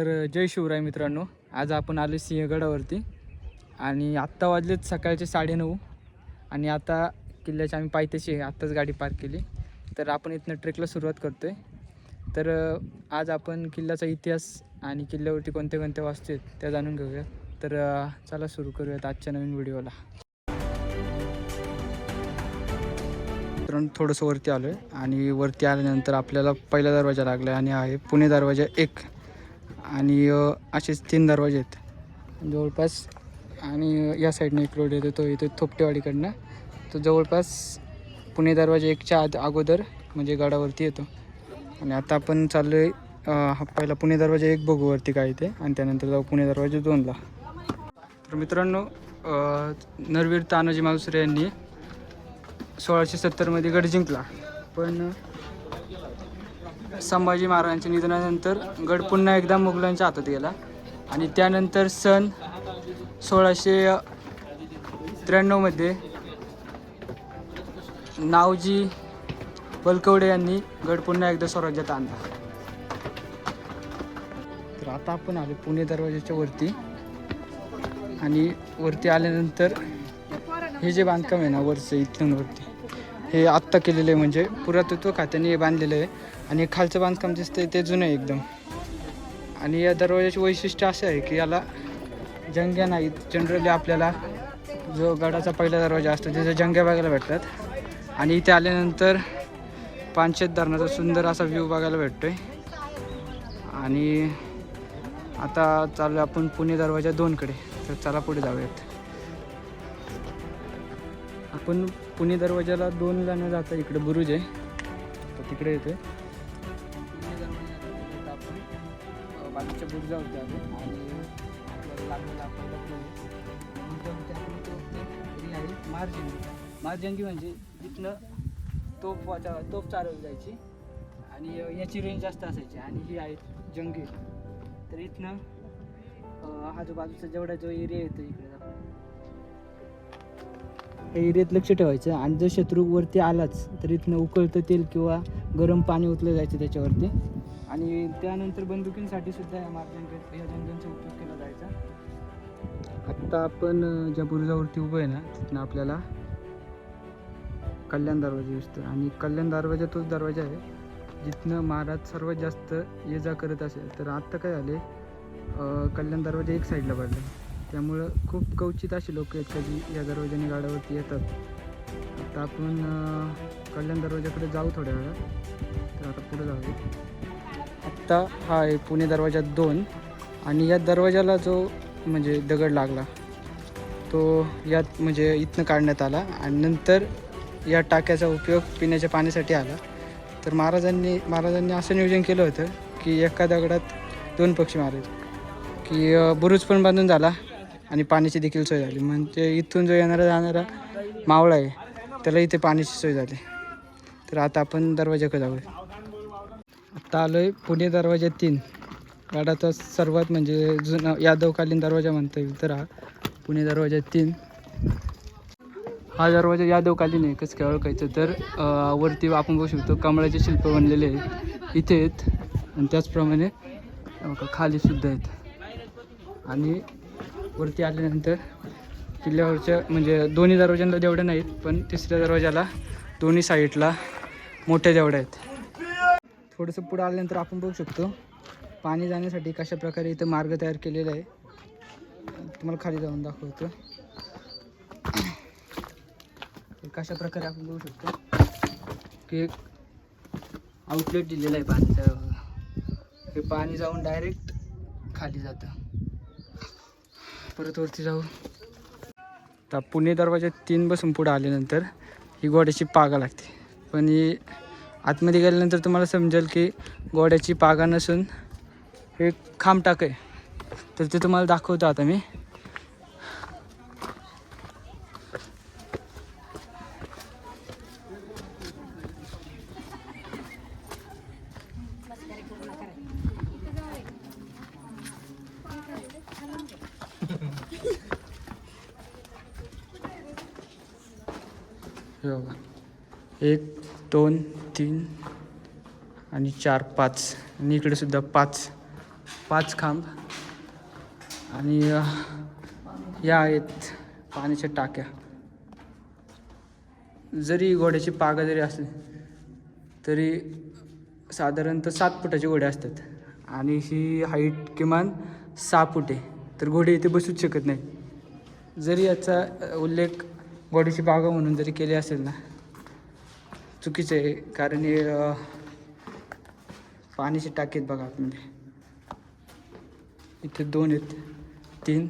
तर जय शिवराय मित्रांनो. आज आपण आलो सिंहगडावरती आणि आत्ता वाजलेत सकाळचे साडेनऊ आणि आता किल्ल्याची आम्ही पायथ्याशी आत्ताच गाडी पार्क केली. तर आपण इथनं ट्रेकला सुरुवात करतो आहे तर आज आपण किल्ल्याचा इतिहास आणि किल्ल्यावरती कोणते कोणते वास्तू आहेत त्या जाणून घेऊया तर चला सुरू करूयात आजच्या नवीन व्हिडिओला. मित्रांनो थोडंसं वरती आलो आहे आणि वरती आल्यानंतर आपल्याला पहिला दरवाजा लागला आहे आणि हा आहे पुणे दरवाजा एक. आणि असेच तीन दरवाजे आहेत. जवळपास आणि या साईडने एक रोड येतो तो येतो थोपटेवाडीकडनं. तो जवळपास पुणे दरवाजा एकच्या आद अगोदर म्हणजे गडावरती येतो. आणि आता आपण चाललो आहे पहिला पुणे दरवाजा एक बघूवरती काय ते आणि त्यानंतर जाऊ पुणे दरवाजा दोनला. तर मित्रांनो नरवीर तानाजी मालुसरे यांनी सोळाशे सत्तरमध्ये गड जिंकला. पण संभाजी महाराजांच्या निधनानंतर गड पुन्हा एकदा मुघलांच्या हातात गेला. आणि त्यानंतर सन सोळाशे त्र्याण्णवमध्ये नावजी बलकवडे यांनी गड पुन्हा एकदा स्वराज्यात आणला. तर आता आपण आलो पुणे दरवाज्याच्या वरती. आणि वरती आल्यानंतर हे जे बांधकाम आहे ना वरचं इथून वरती हे आत्ता केलेलं आहे. म्हणजे पुरातत्व खात्याने हे बांधलेलं आहे. आणि खालचं बांधकाम दिसतंय ते जुनं आहे एकदम. आणि या दरवाजाचे वैशिष्ट्य असं आहे की याला जंग्या नाहीत. जनरली आपल्याला जो गडाचा पहिला दरवाजा असतो त्याच्या जंग्या बघायला भेटतात. आणि इथे आल्यानंतर पानशेत धरणाचा सुंदर असा व्ह्यू बघायला भेटतो आहे आणि आता चालू आपण पुणे दरवाजा दोनकडे. तर चला पुढे जाऊयात. आपण पुणे दरवाजाला दोनला न जाता इकडे बुरुज आहे. तर तिकडे येतोय. जाऊ बुरुजावरती आणि आपल्याला लागलेला आपल्याला बुरुज बुरुजावरती आपण आहे मार्जंगी. मार्जंगी म्हणजे जिथनं तोफ वाचा तोफ चालवली जायची. आणि याची रेंज जास्त असायची. आणि ही आहे जंगी तर इथनं आजूबाजूचा जेवढा जो एरिया येतो इकडे या एरियात लक्ष ठेवायचं. आणि जर शत्रू वरती आलाच तर इथनं उकळतं तेल किंवा गरम पाणी उतलं जायचं त्याच्यावरती. आणि त्यानंतर बंदुकींसाठी सुद्धा या मार्गांक या जंगांचा उपयोग केला जायचा. आत्ता आपण ज्या बुरुजावरती उभं आहे ना तिथनं आपल्याला कल्याण दरवाजा दिसतो आणि कल्याण दरवाजा तोच दरवाजा आहे जिथनं महाराज सर्वात जास्त ये जा करत असेल. तर आत्ता काय झाले कल्याण दरवाजा एक साईडला पडला त्यामुळं खूप कवचित असे लोक आहेत कधी या दरवाजाने गाड्यावरती येतात. आता आपण कल्याण दरवाजाकडे जाऊ थोड्या वेळात. तर आता पुढे जाऊ आत्ता हा आहे पुणे दरवाजा दोन. आणि या दरवाजाला जो म्हणजे दगड लागला तो यात म्हणजे इथनं काढण्यात आला. आणि नंतर या टाक्याचा उपयोग पिण्याच्या पाण्यासाठी आला. तर महाराजांनी महाराजांनी असं नियोजन केलं होतं की एका दगडात दोन पक्षी मारायचे की बुरुज पण बांधून झाला आणि पाण्याची देखील सोय झाली. म्हणजे इथून जो येणारा जाणारा मावळा आहे त्याला इथे पाण्याची सोय झाली. तर आता आपण दरवाजाकडे जाऊया. आता आलो आहे पुणे दरवाजा तीन. गडाचा सर्वात म्हणजे जुना यादवकालीन दरवाजा म्हणता येईल तर हा. पुणे दरवाजा तीन. हा दरवाजा यादवकालीन आहे कसं काय ओळखायचं तर वरती आपण बघू शकतो कमळाचे शिल्प बनलेले आहेत. इथे आहेत. आणि त्याचप्रमाणे हे खाली सुद्धा आहेत. आणि वरती आल्यानंतर किल्ल्यावरच्या म्हणजे दोन्ही दरवाज्यांना देवड्या नाहीत पण तिसऱ्या दरवाजाला दोन्ही साईडला मोठ्या देवड्या आहेत. थोडंसं पुढं आल्यानंतर आपण बघू शकतो पाणी जाण्यासाठी कशा प्रकारे इथं मार्ग तयार केलेला आहे. तुम्हाला खाली जाऊन दाखवतो. कशा प्रकारे आपण बघू शकतो की एक आउटलेट दिलेलं आहे पाण्याचं हे पाणी जाऊन डायरेक्ट खाली जातं. परत वरती जाऊ. तर पुणे दरवाजा तीन बसून पुढं आल्यानंतर ही गोड्याची पागा लागते. पण ही आतमध्ये गेल्यानंतर तुम्हाला समजेल की गोड्याची पागा नसून हे खांब टाक आहे. तर ते तुम्हाला दाखवतो आता मी. एक दोन आणि चार पाच. आणि इकडेसुद्धा पाच. पाच खांब. आणि या आहेत पाण्याच्या टाक्या. जरी घोड्याची पागा जरी असली तरी साधारणतः सात फुटाचे घोडे असतात. आणि ही हाईट किमान सहा फुटे. तर घोडे इथे बसूच शकत नाही जरी याचा उल्लेख घोड्याची बागा म्हणून जरी केली असेल ना चुकीचं आहे. कारण हे पाण्याची टाकी आहेत बघा आतमध्ये. इथे दोन आहेत तीन.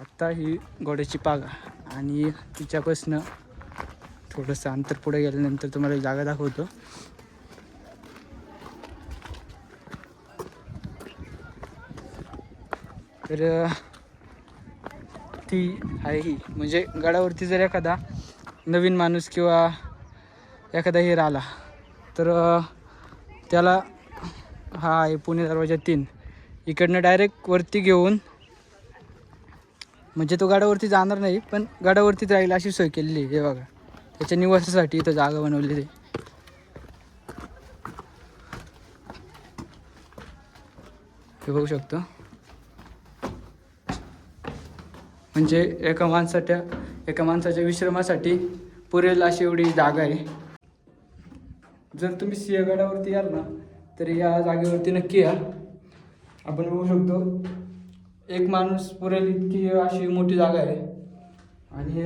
आत्ता ही घोड्याची पागा आणि तिच्यापासनं थोडंसं अंतर पुढे गेल्यानंतर तुम्हाला एक जागा दाखवतो. तर ती आहे ही. म्हणजे गडावरती जर एखादा नवीन माणूस किंवा एखादा हिर आला तर त्याला हा आहे पुणे दरवाजा तीन. इकडनं डायरेक्ट वरती घेऊन म्हणजे तो गाडावरती जाणार नाही पण गाडावरतीच राहील अशी सोय केलेली आहे. हे बघा. त्याच्या निवासासाठी इथं जागा बनवलेली आहे. हे बघू शकतो. म्हणजे एका माणसाच्या एका माणसाच्या विश्रमासाठी पुरेल अशी एवढी जागा आहे. जर तुम्ही सिंहगडावरती याल ना तर या जागेवरती नक्की या. आपण बघू शकतो एक माणूस पुरेल इतकी अशी मोठी जागा आहे. आणि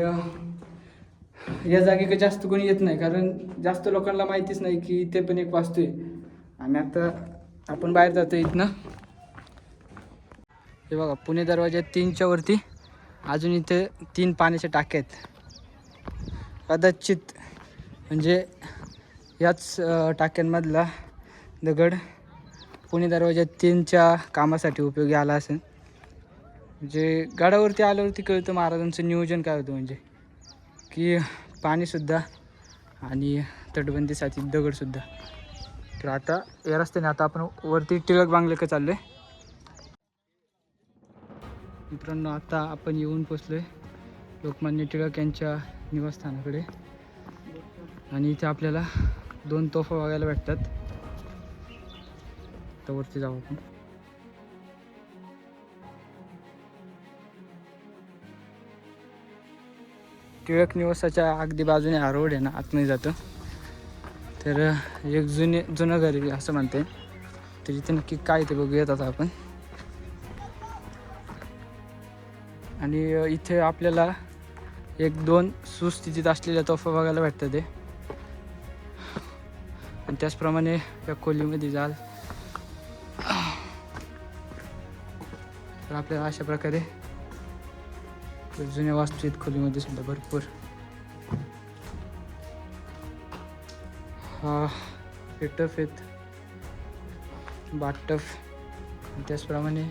या जागेकडे जास्त कोणी येत नाही कारण जास्त लोकांना माहितीच नाही की इथे पण एक वास्तू आहे. आणि आता आपण बाहेर जातो इथनं. हे बघा पुणे दरवाजा तीनच्या वरती. अजून इथे तीन पाण्याच्या टाक्या आहेत. कदाचित म्हणजे याच टाक्यांमधला दगड पुणे दरवाजा तीनच्या कामासाठी उपयोगी आला असेल. म्हणजे गडावरती आल्यावरती कळतं महाराजांचं नियोजन काय होतं म्हणजे. की पाणीसुद्धा आणि तटबंदीसाठी दगडसुद्धा. तर आता या रस्त्याने आता आपण वरती टिळक बांगलेकडे चाललो आहे मित्रांनो आता आपण येऊन पोचलो आहे लोकमान्य टिळक यांच्या निवासस्थानाकडे. आणि इथे आपल्याला दोन तोफा बघायला भेटतात. तर वरती जाऊ आपण. टिळक निवासाच्या अगदी बाजूने हा रोड आहे ना आतमध्ये जातो. तर एक जुने जुनं घर आहे असं म्हणते. तर इथे नक्की काय ते बघूयात आता आपण. आणि इथे आपल्याला एक दोन सुस्थितीत असलेल्या तोफा बघायला भेटतात ते. आणि त्याचप्रमाणे या खोलीमध्ये जाल. तर आपल्याला अशा प्रकारे जुन्या वास्तू आहेत खोलीमध्ये सुद्धा भरपूर. हा हे टफ आहेत. बाटफ त्याचप्रमाणे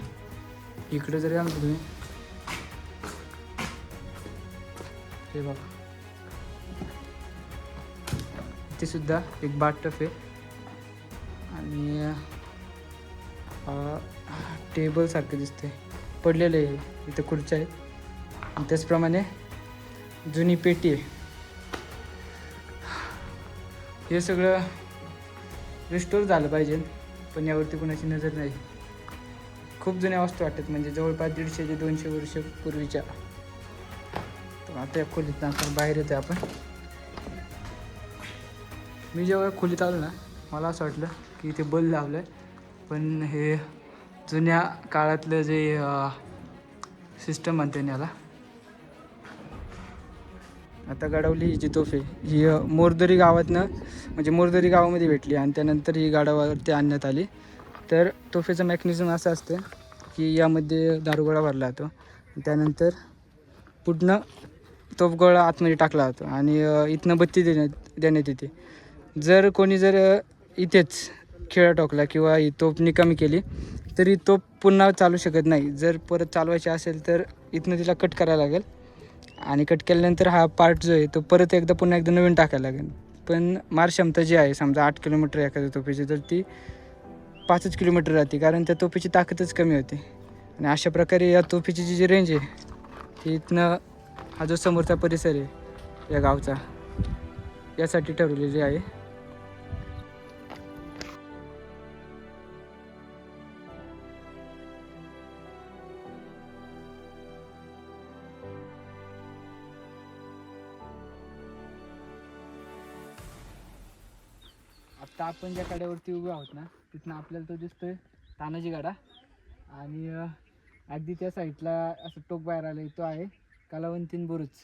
इकडे जरी आलो तुम्ही हे बघा. तीसुद्धा सुद्धा एक बाटफ आहे. आणि टेबलसारखं दिसते पडलेलं आहे इथं खुर्च्या आहेत. आणि त्याचप्रमाणे जुनी पेटी आहे. हे सगळं रिस्टोर झालं पाहिजे पण यावरती कोणाची नजर नाही. खूप जुन्या वस्तू वाटतात म्हणजे जवळपास दीडशे ते दोनशे वर्ष पूर्वीच्या. तर आता या खोलीत आपण बाहेर येतो आपण. मी जेव्हा खोलीत आलो ना मला असं वाटलं की इथे बल लावलं आहे पण हे जुन्या काळातलं जे सिस्टम म्हणते याला. आता गडवली ही जी ही मोरदरी गावातनं म्हणजे मोरदरी गावामध्ये भेटली आणि त्यानंतर ही गाडावरती आणण्यात आली. तर तोफेचं मेकॅनिझम असं असतं की यामध्ये दारुगोळा भरला जातो. त्यानंतर पूर्ण तोफगोळा आतमध्ये टाकला जातो आणि इथनं बत्ती देण्यात देण्यात येते. जर कोणी जर इथेच खेळा टोकला किंवा ही तोप निकामी केली तरी तोप पुन्हा चालू शकत नाही. जर परत चालवायची असेल तर इथनं तिला कट करायला लागेल. आणि कट केल्यानंतर हा पार्ट जो आहे तो परत एकदा पुन्हा एकदा नवीन टाकायला लागेल. पण मार क्षमता जी आहे समजा आठ किलोमीटर एखाद्या तोफीची तर ती पाचच किलोमीटर राहते. कारण त्या तोफीची ताकदच कमी होते. आणि अशा प्रकारे या तोफीची जी जी रेंज आहे ती इथनं हा जो समोरचा परिसर आहे या गावचा यासाठी ठरवलेली आहे. आता आपण ज्या कड्यावरती उभे आहोत ना तिथनं आपल्याला तो दिसतोय तानाजी गाडा. आणि अगदी त्या साईडला असं टोक बाहेर आलं तो आहे कलावंतीन बुरुज.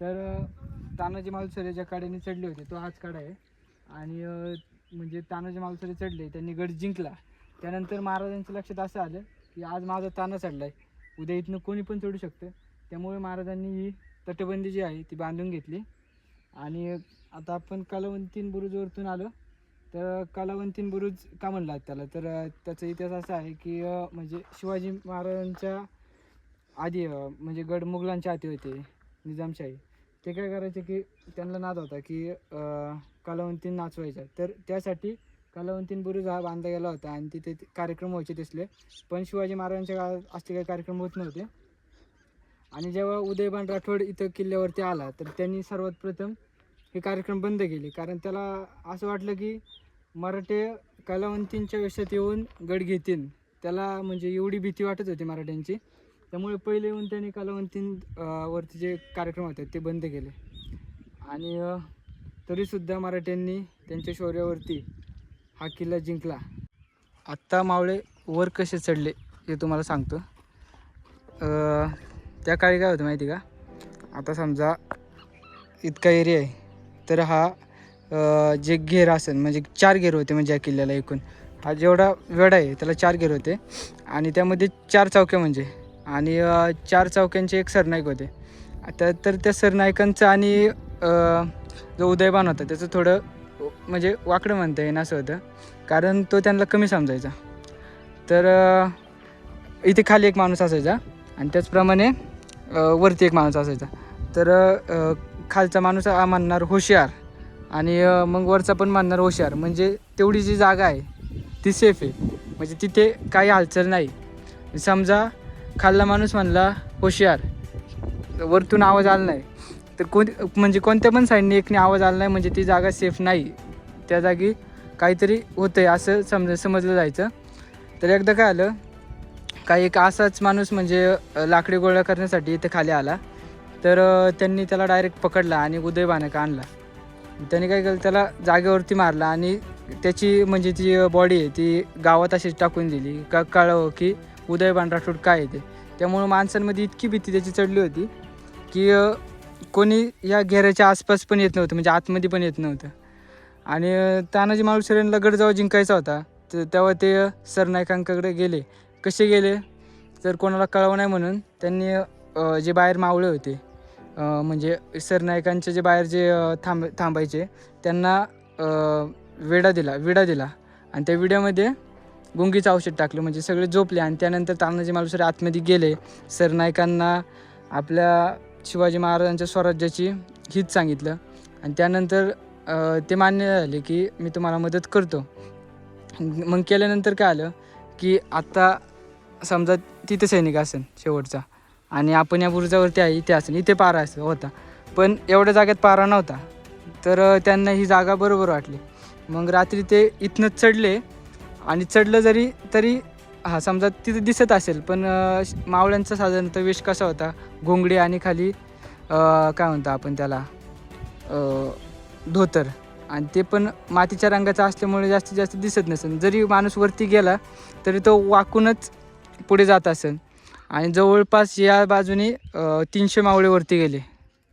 तर तानाजी मालुसरे ज्या काड्याने चढले होते तो हाच काडा आहे. आणि म्हणजे तानाजी मालुसरे चढले त्यांनी गड जिंकला. त्यानंतर महाराजांच्या लक्षात असं आलं की आज माझा ताना चढला आहे उद्या इथनं कोणी पण चढू शकतं. त्यामुळे महाराजांनी ही तटबंदी जी आहे ती बांधून घेतली. आणि आता आपण कलावंतीन बुरुजवरतून आलो. तर कलावंतीन बुरुज का म्हणला त्याला? तर त्याचा इतिहास असा आहे की म्हणजे शिवाजी महाराजांच्या आधी म्हणजे गड मुघलांच्या हाती होते निजामशाही. ते काय करायचे की त्यांना नाद होता की कलावंतीन नाचवायचा. तर त्यासाठी कलावंतीन बुरुज हा बांधला गेला होता आणि तिथे ते कार्यक्रम व्हायचे दिसले पण शिवाजी महाराजांच्या काळात असले काही कार्यक्रम होत नव्हते. आणि जेव्हा उदयबान राठोड इथं किल्ल्यावरती आला तर त्यांनी सर्वात प्रथम हे कार्यक्रम बंद केले. कारण त्याला असं वाटलं की मराठे कलावंतींच्या वेशात येऊन गड घेतील. त्याला म्हणजे एवढी भीती वाटत होती मराठ्यांची. त्यामुळे पहिले येऊन त्यांनी कलावंतीन वरती जे कार्यक्रम होते ते बंद केले. आणि तरीसुद्धा मराठ्यांनी त्यांच्या शौर्यावरती हा किल्ला जिंकला. आत्ता मावळे वर कसे चढले हे तुम्हाला सांगतो. त्या काळी काय होतं माहिती का? आता समजा इतका एरिया आहे. तर हा जे घेर असेल म्हणजे चार घेर होते म्हणजे या किल्ल्याला एकूण. हा जेवढा वेढा आहे त्याला चार घेर होते. आणि त्यामध्ये चार चौक्या म्हणजे आणि चार चौक्यांचे एक सरनाईक होते. आता तर त्या सरनायकांचं आणि जो उदयबान होता त्याचं थोडं म्हणजे वाकडं म्हणता येईन असं होतं. कारण तो त्यांना कमी समजायचा. तर इथे खाली एक माणूस असायचा. आणि त्याचप्रमाणे वरती एक माणूस असायचा. तर खालचा माणूस मानणार म्हणणार हुशार आणि मग वरचा पण म्हणणार हुशार म्हणजे तेवढी जी जागा आहे ती सेफ आहे. म्हणजे तिथे काही हालचाल नाही. समजा खाल्ला माणूस म्हणला हुशार वरतून आवाज आला नाही. तर कोण म्हणजे कोणत्या पण साईडने एकने आवाज आला नाही म्हणजे ती जागा सेफ नाही. त्या जागी काहीतरी होतं आहे असं समज समजलं जायचं. तर एकदा काय आलं काही एक असाच माणूस म्हणजे लाकडी गोळा करण्यासाठी इथे खाली आला. तर त्यांनी त्याला डायरेक्ट पकडला आणि उदयबानका आणला. त्याने काय केलं त्याला जागेवरती मारला आणि त्याची म्हणजे ती बॉडी आहे ती गावात अशीच टाकून दिली. का कळव की उदयबान राठोड काय येते त्यामुळं माणसांमध्ये इतकी भीती त्याची चढली होती की कोणी या घेऱ्याच्या आसपास पण येत नव्हतं म्हणजे आतमध्ये पण येत नव्हतं. आणि तानाजी मालुसरेंना गड जिंकायचा होता. तर तेव्हा ते सरनायकांकडे गेले. कसे गेले? तर कोणाला कळवं नाही म्हणून त्यांनी जे बाहेर मावळे होते म्हणजे सरनायकांच्या जे बाहेर जे थांब थांबायचे त्यांना विडा वेडा दिला विडा दिला. आणि त्या विड्यामध्ये गुंगीचं औषध टाकलं. म्हणजे सगळे झोपले आणि त्यानंतर तानाजी मालुसरे आतमध्ये गेले. सरनायकांना आपल्या शिवाजी महाराजांच्या स्वराज्याची हित सांगितलं. आणि त्यानंतर ते मान्य झाले की मी तुम्हाला मदत करतो. मग केल्यानंतर काय आलं की आत्ता समजा तिथे सैनिक असेल शेवटचा आणि आपण या बुरुजावरती आहे इथे असेल इथे पारा असं होता. पण एवढ्या जागेत पारा नव्हता. तर त्यांना ही जागा बरोबर वाटली. मग रात्री ते इथनंच चढले. आणि चढलं जरी तरी हा समजा तिथं दिसत असेल पण अ, मावळ्यांचा साधारणतः वेश कसा होता? घोंगडी आणि खाली काय म्हणतो आपण त्याला? धोतर. आणि ते पण मातीच्या रंगाचं असल्यामुळे जास्तीत जास्त दिसत नसेल. जरी माणूस वरती गेला तरी तो वाकूनच पुढे जात असेल. आणि जवळपास या बाजूने तीनशे मावळेवरती गेले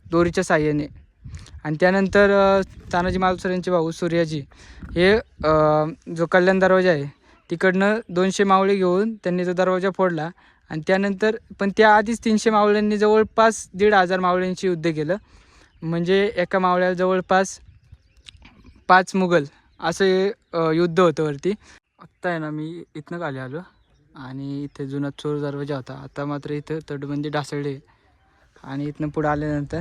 दोरीच्या साह्याने. आणि त्यानंतर अ, तानाजी मालुसरेंचे भाऊ सूर्याजी हे जो कल्याण दरवाजा आहे तिकडनं दोनशे मावळे घेऊन त्यांनी तो दरवाजा फोडला. आणि त्यानंतर पण त्याआधीच तीनशे मावळ्यांनी जवळपास दीड हजार मावळ्यांची युद्ध केलं. म्हणजे एका मावळ्याला जवळपास पाच मुघल असं हे, युद्ध होतं वरती. आत्ता आहे ना मी इथनं खाली आलो. आणि इथे जुना चोर दरवाजा होता. आता मात्र इथं तटबंदी ढासळली आणि इथनं पुढं आल्यानंतर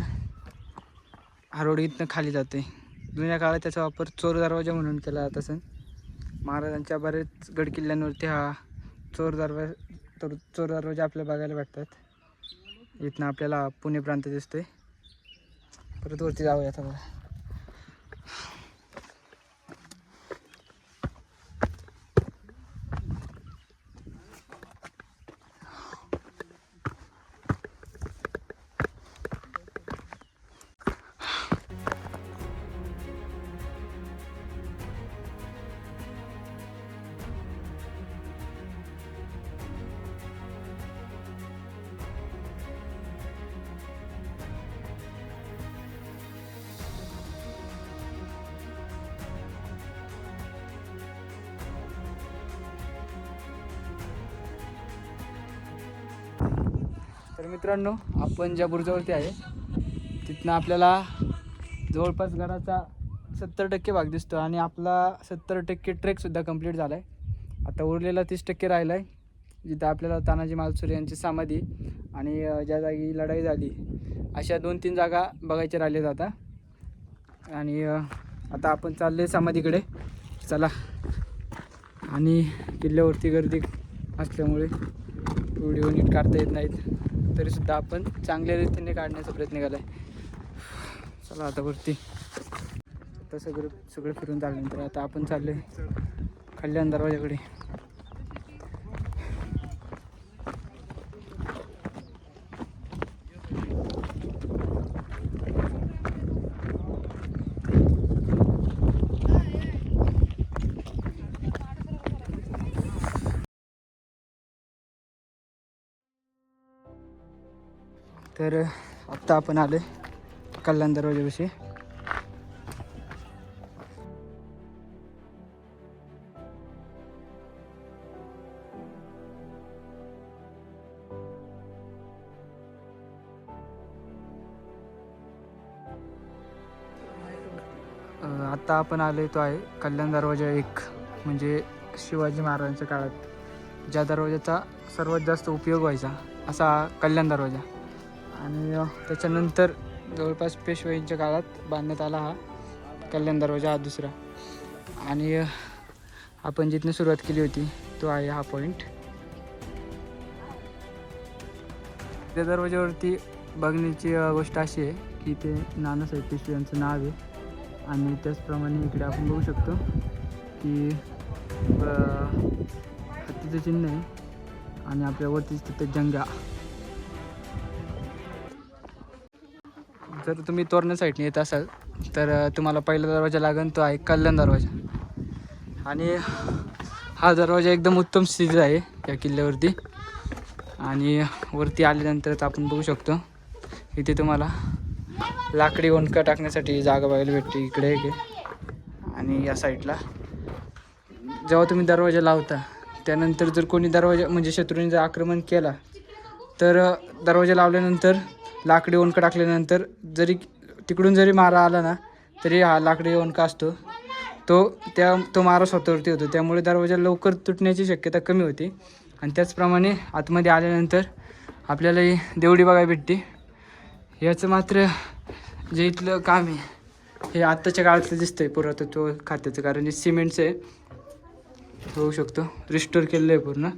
हा रोड इथनं खाली जाते जुन्या काळात त्याचा वापर चोर दरवाजा म्हणून केला जात असेल महाराजांच्या बरेच गडकिल्ल्यांवरती हा चोर दरवाजा चोर दरवाजा आपल्याला बघायला भेटतात. इथनं आपल्याला पुणे प्रांत दिसतोय. परत वरती जाऊया आता तर मित्रांनो आपण ज्या बुर्जावरती आहे तिथनं आपल्याला जवळपास घराचा सत्तर टक्के भाग दिसतो आणि आपला सत्तर टक्के ट्रेकसुद्धा कंप्लीट झाला आहे आता उरलेला तीस टक्के राहिला आहे जिथं आपल्याला तानाजी मालसुरे यांची समाधी आणि ज्या जागी लढाई झाली अशा दोन तीन जागा बघायच्या राहिल्यात आता. आणि आता आपण चाललो आहे समाधीकडे. चला. आणि किल्ल्यावरती गर्दी असल्यामुळे व्हिडिओ नीट काढता येत नाहीत. तरीसुद्धा आपण चांगल्या रीतीने काढण्याचा प्रयत्न केला आहे चला आता वरती. आता सगळं सगळं फिरून झाल्यानंतर आता आपण चाललो आहे कल्याण दरवाजाकडे. तर आत्ता आपण आलो कल्याण दरवाजाविषयी आत्ता आपण आलो तो आहे कल्याण दरवाजा एक म्हणजे शिवाजी महाराजांच्या काळात. ज्या दरवाजाचा सर्वात जास्त उपयोग व्हायचा असा कल्याण दरवाजा. आणि त्याच्यानंतर जवळपास पेशवाईंच्या काळात बांधण्यात आला हा कल्याण दरवाजा हा दुसरा. आणि आपण जिथनं सुरुवात केली होती तो आहे हा पॉईंट त्या दरवाज्यावरती बघण्याची गोष्ट अशी आहे की ते नानासाहेब पेशवे यांचं नाव आहे. आणि त्याचप्रमाणे इकडे आपण बघू शकतो की हत्तीचं चिन्ह आहे. आणि आपल्यावरतीच तिथे जंगा. जर तुम्ही तोरणा साईडने येत असाल तर तुम्हाला पहिला दरवाजा लागेल तो आहे कल्याण दरवाजा. आणि हा दरवाजा एकदम उत्तम स्थितीत आहे या किल्ल्यावरती. आणि वरती आल्यानंतरच आपण बघू शकतो इथे तुम्हाला लाकडी ओंडका टाकण्यासाठी जागा बघायला भेटते इकडे आणि या साईडला जेव्हा तुम्ही दरवाजा लावता त्यानंतर जर कोणी दरवाजा म्हणजे शत्रूने जर आक्रमण केला तर दरवाजा लावल्यानंतर लाकडी ओंडका टाकल्यानंतर जरी तिकडून जरी मारा आला ना तरी हा लाकडी ओंडका असतो. तो त्या तो मारा स्वतःवरती होतो. त्यामुळे दरवाजा लवकर तुटण्याची शक्यता कमी होती. आणि त्याचप्रमाणे आतमध्ये आल्यानंतर आपल्याला ही देवडी बघायला भेटते. याचं मात्र जे इथलं काम आहे हे आत्ताच्या काळातलं दिसतंय पुरातत्व खात्याचं. कारण हे सिमेंटचं आहे. होऊ शकतो. रिस्टोर केलेलं आहे पूर्ण.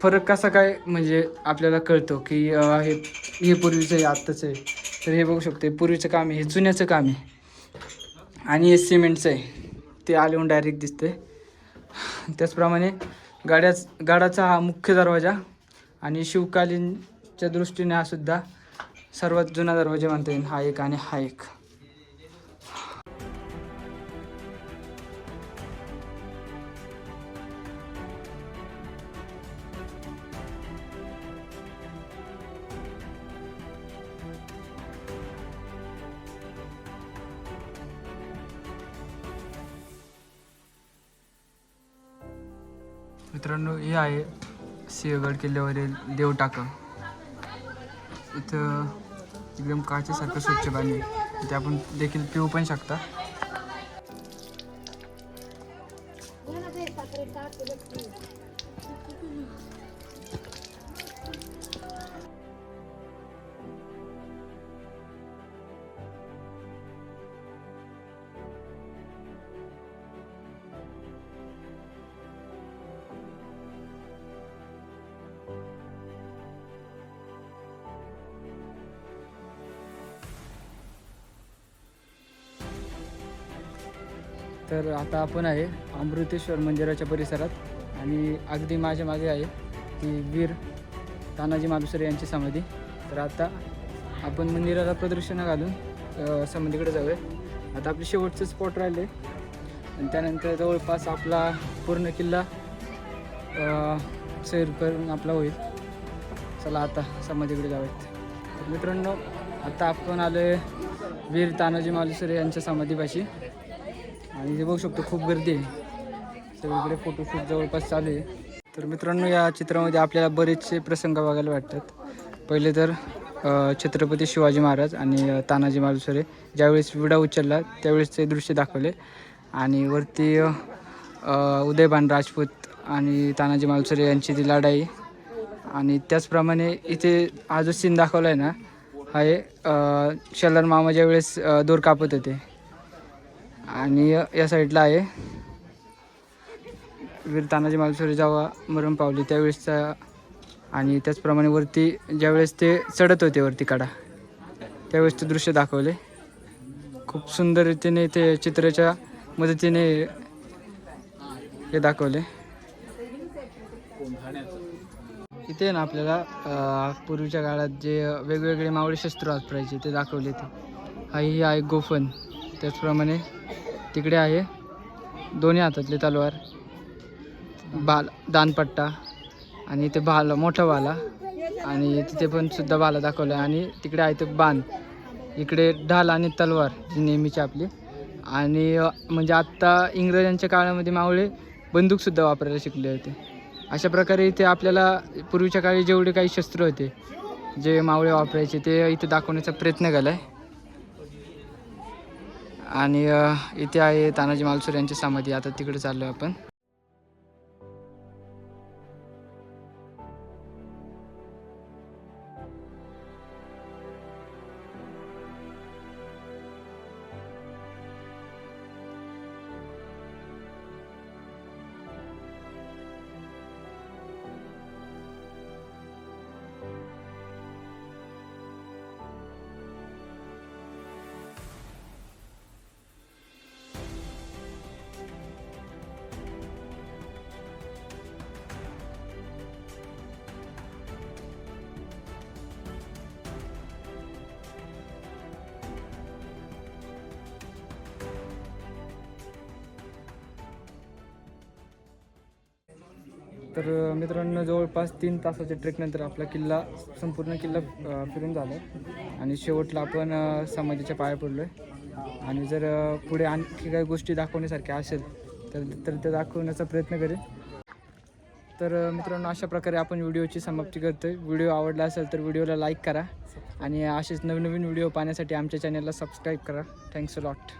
फरक कसा काय म्हणजे आपल्याला कळतो की हे हे पूर्वीचं आहे आत्ताचं आहे? तर हे बघू शकतो पूर्वीचं काम आहे हे जुन्याचं काम आहे. आणि हे सिमेंटचं आहे. ते आल्याहून डायरेक्ट दिसते त्याचप्रमाणे गाड्याच गाडाचा हा मुख्य दरवाजा आणि शिवकालीनच्या दृष्टीने हा सुद्धा सर्वात जुना दरवाजा म्हणता येईल. हा एक आणि हा एक. सिंहगड किल्ल्यावरील देव टाकं इथं एकदम काचेसारखं स्वच्छ पाणी आहे. इथे आपण देखील पिऊ पण शकता तर आता आपण आहे अमृतेश्वर मंदिराच्या परिसरात. आणि अगदी माझ्या मागे आहे ती वीर तानाजी मालुसरे यांची समाधी. तर आता आपण मंदिराला प्रदर्शनं घालून समाधीकडे जाऊया. आता आपले शेवटचं स्पॉट राहिले आणि त्यानंतर जवळपास आपला पूर्ण किल्ला सैर करून आपला होईल. चला आता समाधीकडे जाऊयात. मित्रांनो आता आपण आलो आहे वीर तानाजी मालुसरे यांच्या समाधीपाशी. आणि जे बघू शकतो खूप गर्दी आहे. सगळीकडे फोटोशूट जवळपास चालू आहे. तर मित्रांनो या चित्रामध्ये आपल्याला बरेचसे प्रसंग बघायला वाटतात पहिले तर छत्रपती शिवाजी महाराज आणि तानाजी मालुसरे ज्यावेळेस विडा उचलला त्यावेळेस ते दृश्य दाखवले. आणि वरती उदयभान राजपूत आणि तानाजी मालुसरे यांची ती लढाई. आणि त्याचप्रमाणे इथे हा जो सीन दाखवला आहे ना हा आहे अ, मामा ज्यावेळेस दोर कापत होते. आणि या साईडला आहे. वीर तानाजी मालुसरे जेव्हा मरण पावली त्यावेळेसचा आणि त्याचप्रमाणे वरती ज्यावेळेस ते चढत होते वरती कडा त्यावेळेस ते दृश्य दाखवले. खूप सुंदर रीतीने ते चित्राच्या मदतीने हे दाखवले. इथे ना आपल्याला पूर्वीच्या काळात जे वेगवेगळे मावळे शस्त्र वापरायचे ते दाखवले ते. हा ही आहे गोफन. त्याचप्रमाणे तिकडे आहे दोन्ही हातातले तलवार बाल दानपट्टा आणि इथे भाला मोठा भाला आणि तिथे पण सुद्धा भाला दाखवला आहे. आणि तिकडे आहे ते बाण. इकडे ढाल आणि तलवार जी नेहमीची आपली. आणि म्हणजे आत्ता इंग्रजांच्या काळामध्ये मावळे बंदूकसुद्धा वापरायला शिकले होते. अशा प्रकारे इथे आपल्याला पूर्वीच्या काळी जेवढे काही शस्त्र होते जे मावळे वापरायचे ते इथे दाखवण्याचा प्रयत्न केला आहे आणि इथे आहे तानाजी मालसुर यांची समाधी. आता तिकडे चाललो आहे आपण. तर मित्रांनो जवळपास तीन तासाच्या ट्रेकनंतर आपला किल्ला संपूर्ण किल्ला फिरून झाला आणि शेवटला आपण समाजाच्या पाया पडलो आहे आणि जर पुढे आणखी काही गोष्टी दाखवण्यासारख्या असेल तर तर ते दाखवण्याचा प्रयत्न करेन. तर मित्रांनो अशा प्रकारे आपण व्हिडिओची समाप्ती करतो आहे व्हिडिओ आवडला असेल तर व्हिडिओला लाईक करा. आणि असेच नवनवीन व्हिडिओ पाहण्यासाठी आमच्या चॅनलला सबस्क्राईब करा. Thanks a lot